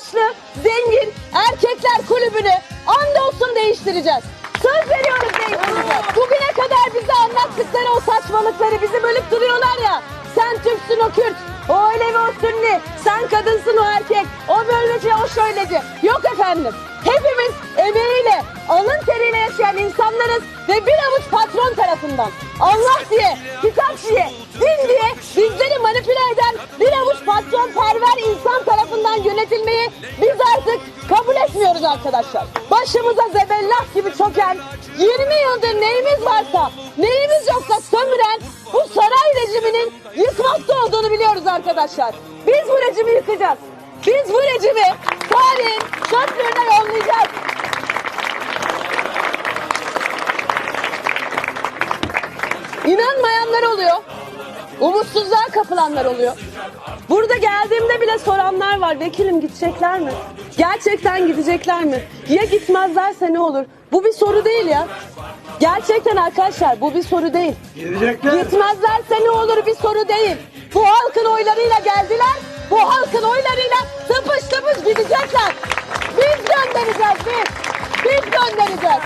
yaşlı, zengin erkekler kulübünü andolsun değiştireceğiz. Söz veriyoruz değiştireceğiz. Bugüne kadar bize anlattıkları o saçmalıkları bizi bölüp duruyorlar ya. Sen Türksün o Kürt, o öyle ve o Sünni, sen kadınsın o erkek, o böylece o şöylece. Yok efendim. Hepimiz emeğiyle, alın teriyle yaşayan insanlarız ve bir avuç patron tarafından Allah diye, kitap diye, din diye bizleri manipüle eden bir avuç patron perver insan tarafından yönetilmeyi biz artık kabul etmiyoruz arkadaşlar. Başımıza zebellah gibi çöken 20 yıldır neyimiz varsa, neyimiz yoksa sömüren bu saray rejiminin yıkmakta olduğunu biliyoruz arkadaşlar. Biz bu rejimi yıkacağız. Biz bu rejimi tarihin çöplüğüne yollayacağız. İnanmayanlar oluyor. Umutsuzluğa kapılanlar oluyor. Burada geldiğimde bile soranlar var. Vekilim gidecekler mi? Gerçekten gidecekler mi? Ya gitmezlerse ne olur? Bu bir soru değil ya. Gerçekten arkadaşlar bu bir soru değil. Gelecekler. Gitmezlerse ne olur bir soru değil. Bu halkın oylarıyla geldiler. Bu halkın oylarıyla tıpış tıpış gidecekler. Biz göndereceğiz biz. Biz göndereceğiz.